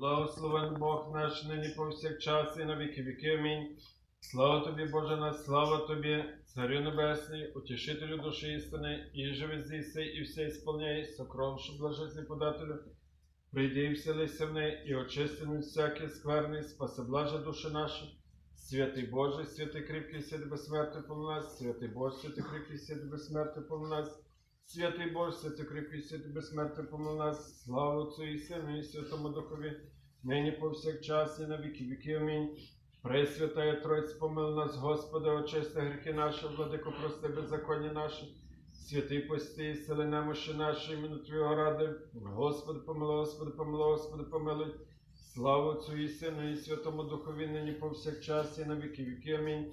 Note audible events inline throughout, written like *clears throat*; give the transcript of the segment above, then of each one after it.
Благословен Бог наш нині повсякчас і на віки віки. Амінь. Слава тобі, Боже наш, слава тобі, Царю Небесний, утішителю душі істини, і живи зіси, і все ісполняй, сокровшу блажесний подателю. Прийди і вселися в неї, і очисти всякий скверний, спаси блаже душі наші. Святий Боже, святий кріпкий, святий безсмертний помилуй нас, святий Боже, святий кріпкий, святий безсмертний помилуй нас. Святий Боже, святий кріпкий, святий безсмертний помилуй нас, слава Отцю і Сину і Святому Духові, нині повсякчас і на віки віки. Амінь. Пресвятая Тройць, помил нас, Господи, очисти гріхи наші, владико, прости беззаконня наші, святий пости, сили немощі наші, іменно Твого ради. Господи, помилуй, Господи, помилуй, Господи, помилуй. Слава Отцю і Сину і Святому Духові, нині повсякчас і на віки віки. Амінь.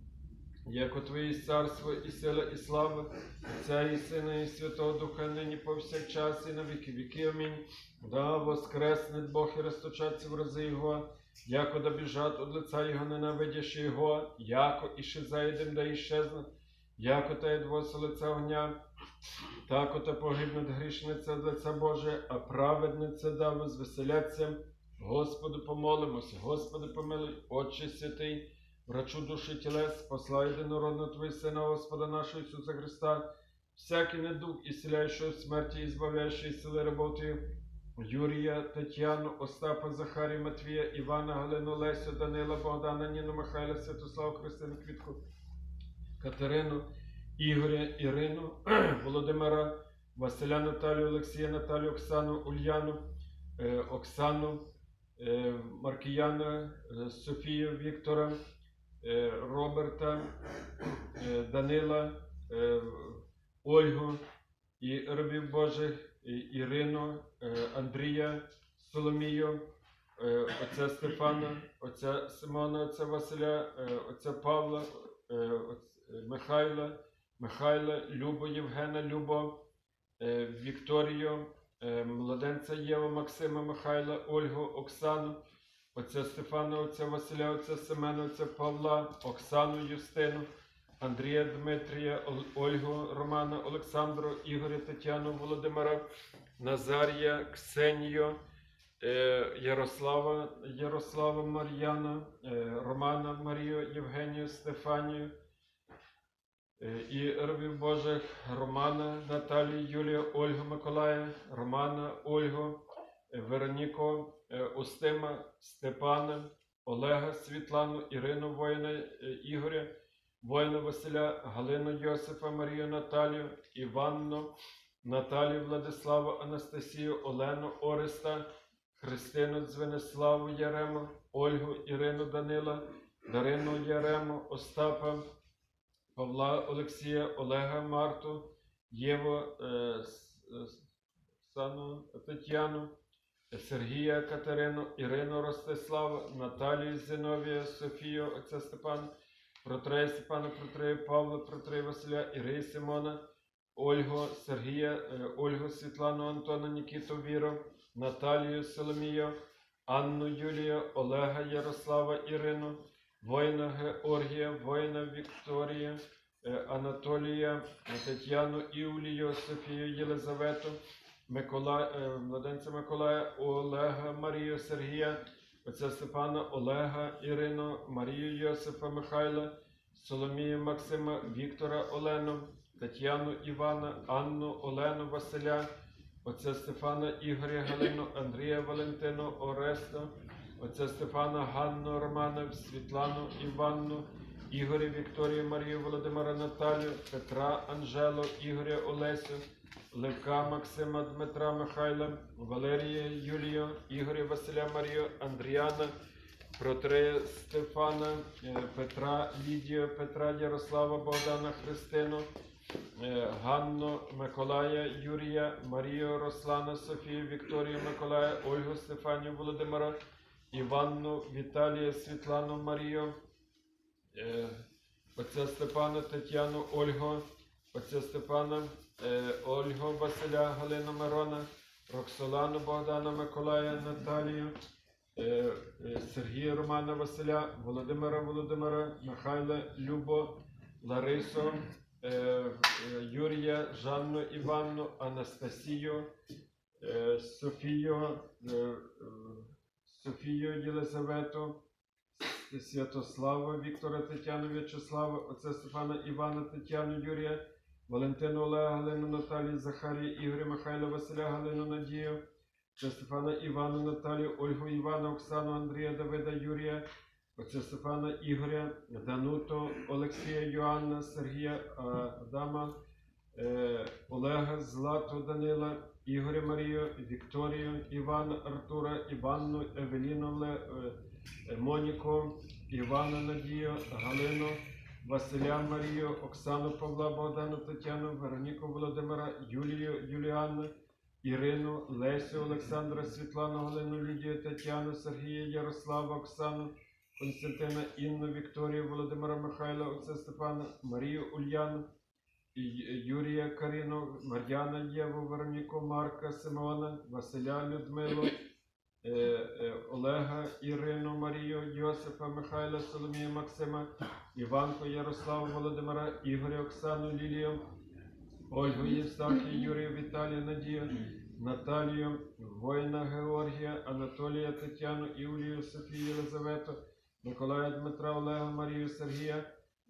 як Твоє царство, і сила, і слава, Отця і Сина, і Святого Духа, нині повсякчас, і на віки віки. Амінь. Да воскресне Бог і розточаться в рази Його, яко да біжать од лица Його, ненавидящи Його, яко і зайдем, да іщезне, яко та єдвося лиця огня, тако та погибнуть грішниця од лиця Боже, а праведниця да возвеселяться. Господу помолимося, Господи помилуй, Отче святий, врачу душі тілес, посла єдинородного Твої Сина, Господа нашого Ісуса Христа, всякий недуг, ісціляючого смерті, і збавляючої сили роботи, Юрія, Тетяну, Остапа, Захарія, Матвія, Івана, Галину, Лесю, Данила, Богдана, Ніну, Михайла, Святославу, Христину, Квітку, Катерину, Ігоря, Ірину, *clears throat* Володимира, Василя, Наталію, Олексія, Наталію, Оксану, Ульяну, е, Оксану, е, Маркіяна, е, Софію, Віктора, Роберта, е, Данила, е, Ольгу і рабів Божих, Ірину, е, Андрія, Соломію, е, отця Стефана, отця Симона, отця Василя, е, отця Павла, е, е, Михайла, Михайла, Любо, Євгена, Любо, е, Вікторію, е, младенця Єва, Максима, Михайла, Ольгу, Оксану, отця Стефана, отця Василя, отця Семена, отця Павла, Оксану, Юстину, Андрія Дмитрія, Ольгу, Романа, Олександру, Ігоря, Тетяну, Володимира, Назарія, Ксенію, е, Ярослава, Ярослава Мар'яна, е, Романа Марію, Євгенію, Стефанію, е, і рабів Божих Романа, Наталію, Юлію, Ольгу Миколая, Романа, Ольгу, Вероніку, е, Устима, Степана, Олега, Світлану, Ірину воїна, е, Ігоря, воїна Василя, Галину Йосифа, Марію Наталію, Іванну, Наталію Владиславу, Анастасію, Олену Ореста, Христину Дзвениславу Ярему, Ольгу Ірину Данила, Дарину Ярему, Остапа, Павла Олексія, Олега Марту, Єву е, Сану Тетяну, Сергія Катерину, Ірину Ростислава, Наталію Зиновія, Софію, отця Степана, Протрея Степана, Протрея Павла, Протрея Василя, Ірии Симона, Ольгу, Сергія, е, Ольгу Світлану, Антона, Нікіту Віру, Наталію Соломію, Анну Юлію, Олега Ярослава Ірину, воїна Георгія, воїна Вікторія, е, Анатолія, Тетяну Іулію, Софію Єлизавету, Микола, е, младенця Миколая, Олега Марію Сергія, отця Степана, Олега Ірину, Марію Йосифа Михайла, Соломію Максима, Віктора Олену, Тетяну Івана, Анну Олену Василя, отця Стефана Ігоря Галину, Андрія Валентину, Ореста, отця Стефана Ганну Романа, Світлану Іванну, Ігоря Вікторію Марію Володимира Наталію, Петра Анжелу, Ігоря Олесю, Левка Максима Дмитра Михайла, Валерія Юлію, Ігоря Василя Марію, Андріана, Протрея Стефана, е, Петра Лідію, Петра Ярослава Богдана Христину, е, Ганну Миколая Юрія, Марію Руслана Софію, Вікторію Миколая, Ольгу Стефанію Володимира, Іванну Віталія Світлану Марію, е, отця Степана Тетяну Ольгу, отця Степана, е, Ольгу Василя, Галину Мирона, Роксолану Богдана Миколая Наталію, е, е, Сергія Романа Василя, Володимира Володимира, Михайла Любо, Ларису, Юрія, Жанну Іванну, Анастасію, Софію, Софію Єлизавету, Святослава Віктора Тетяну В'ячеслава, отця Стефана Івана Тетяну Юрія, Валентину Олега Галину Наталію Захарія Ігоря Михайла Василя Галину Надію, Стефана Івану Наталію, Ольгу Івана, Оксану Андрія Давида Юрія, отця Стефана Ігоря, Дануту, Олексія Йоанна, Сергія Адама, е, Олега Злату Данила, Ігоря Марію, Вікторію, Івана Артура, Іванну, Евеліну е, Моніку, Івана Надію, Галину, Василя Марію, Оксану Павла Богдану Тетяну, Вероніку Володимира, Юлію Юліанну, Ірину, Лесю Олександра, Світлану Галину, Лідію Тетяну, Сергія Ярослава, Оксану, Константина Інну, Вікторію, Володимира Михайла, отця Степана, Марію Ульяну, Юрія Каріну, Мар'яна Єву, Вероніку, Марка, Симона, Василя Людмилу, Олега, Ірину, Марію, Йосипа, Михайла, Соломія, Максима, Іванку, Ярославу, Володимира, Ігоря, Оксану, Лілію, Ольгу, Євстахію, Юрію, Віталію, Надію, Наталію, воїна Георгія, Анатолія, Тетяну, Іулію, Софію, Єлизавету, Миколая Дмитра, Олега, Марію, Сергія,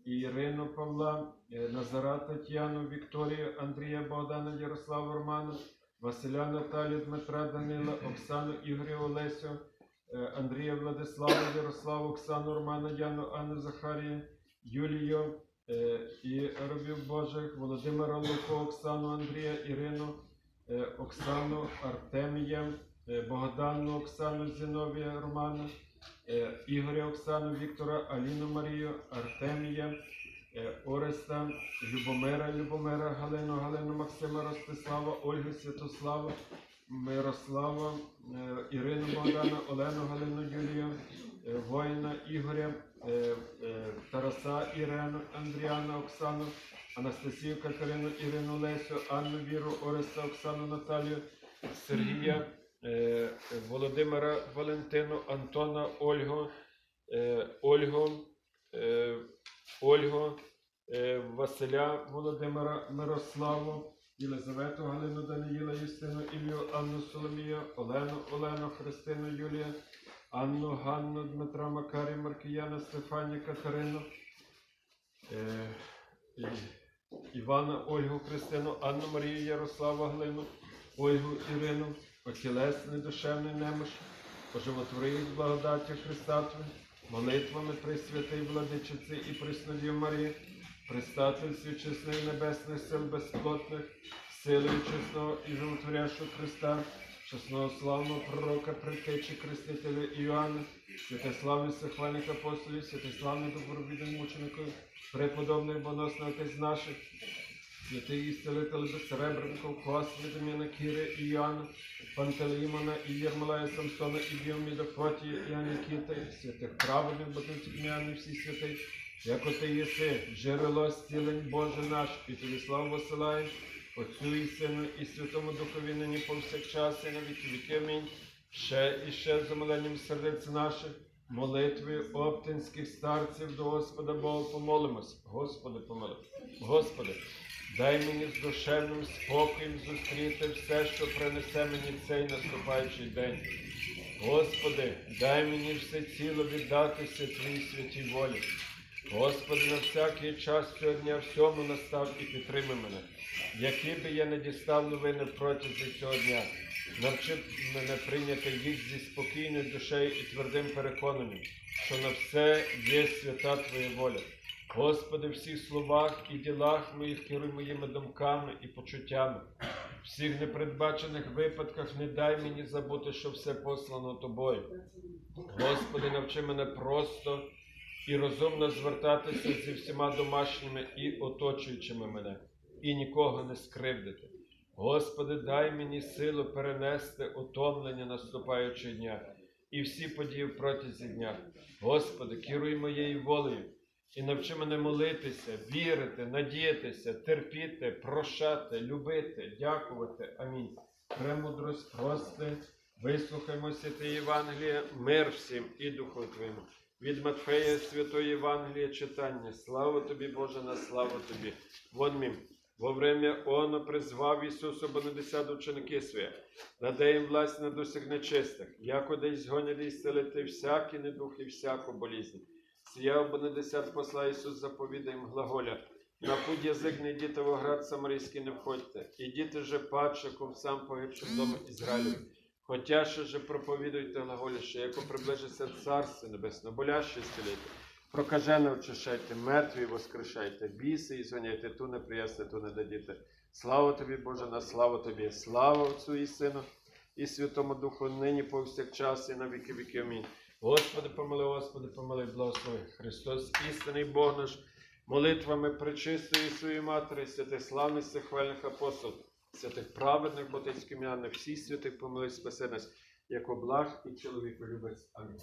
Ірину Павла, е, Назара Тетяну, Вікторію, Андрія Богдана, Ярослава Романа, Василя Наталію, Дмитра Данила, Оксану Ігоря Олесю, е, Андрія Владислава, Ярославу, Оксану Романа, Яну, Анну Захарію, Юлію е, і робів Божих, Володимира Луко, Оксану Андрія, Ірину, е, Оксану Артемія, Богдану Оксану Зіновія Романа, Ігоря Оксану, Віктора, Аліну Марію, Артемія, Ореста, Любомира, Любомира, Галину, Галину Максима, Ростислава, Ольгу Святослава, Мирослава, е, Ірину Богдана, Олену Галину Юлію, е, воїна Ігоря, е, е, Тараса Ірену, Андріана Оксану, Анастасію Катерину, Ірину Лесю, Анну Віру, Ореста Оксану Наталію, Сергія, е, Володимира Валентину, Антона Ольгу, е, Ольгу, е, Ольгу, е, Василя Володимира Мирославу, Єлизавету Галину Даниїла, Юстину Ілію, Анну Соломію, Олену, Олену, Христину Юлія, Анну, Ганну, Дмитра Макарі, Маркіяна, Стефанію, Катерину, е, Івана, Ольгу, Христину, Анну Марію, Ярославу, Глину, Ольгу, Ірину, Отілес, недушевний немощ, поживотвори їх з Христа Твої, молитвами Пресвятий Владичиці і Преснодів Марії, Пристательстві чесних небесних сил безплотних, силою чесного і животворящого Христа, чесного славного пророка, предтечі Хрестителя Іоанна, святославних сихвальних апостолів, святославних добробідних мучеників, преподобних боносних отець наших, святий ісцелитель безсеребренков, Косві, Деміна Кіри, і Іоанна, Пантелеймона, і Єрмолая, Самсона, і Біоміда, Фотія, і Анікіта, і святих праведних, Батинців, М'яни, всі святий, як ти єси, джерело зцілень Боже наш, і тобі славу посилаєш, Отцю і Сину, і Святому Духові нині повсякчас, і на віки віки. Амінь. Ще і ще за моленням сердець наших, молитви оптинських старців до Господа Бога помолимось. Господи, помилуй. Господи, дай мені з душевним спокоєм зустріти все, що принесе мені цей наступаючий день. Господи, дай мені все ціло віддатися Твоїй святій волі. Господи, на всякий час цього дня всьому настав і підтримай мене, які би я не дістав новини протягом цього дня. Навчи мене прийняти їх зі спокійною душею і твердим переконанням, що на все є свята Твоя воля. Господи, в всіх словах і ділах моїх керуй моїми думками і почуттями. В всіх непередбачених випадках не дай мені забути, що все послано тобою. Господи, навчи мене просто і розумно звертатися зі всіма домашніми і оточуючими мене, і нікого не скривдити. Господи, дай мені силу перенести утомлення наступаючого дня і всі події в протязі дня. Господи, керуй моєю волею І навчи мене молитися, вірити, надіятися, терпіти, прощати, любити, дякувати. Амінь. Премудрость, прости, вислухаймо святе Євангеліє, мир всім і Духу Твоєму. Від Матфея Святої Євангелія читання. Слава тобі, Боже, на славу тобі. Вон мім. Во время оно призвав Ісус обонадесят ученики своє, надай їм власть над усіх нечистих, яко десь згоняли і зцелити всякі недух і всяку болізнь. Сія обонадесят посла Ісус заповідає їм глаголя, на путь язик не йдіте в оград самарійський не входьте, ідіте же падшиком сам погибшим дому Ізраїлю. Хотя ще же проповідуйте глаголі, що яко приближиться Царство Небесне, боляще зцілити. Прокажене очищайте, мертві воскрешайте, біси і зганяйте, ту не приясте, ту не дадіте. Слава тобі, Боже, на славу тобі, слава Отцю і Сину, і Святому Духу, нині повсякчас, і на віки віки. Амінь. Господи, помили, Господи, помили, благослови. Христос, істинний Бог наш, молитвами причистої своєї Матері, святих славних всехвальних апостолів, святих праведних ботицьких м'яних, всіх святих помили, спаси нас, як облаг і чоловіку любець. Амінь.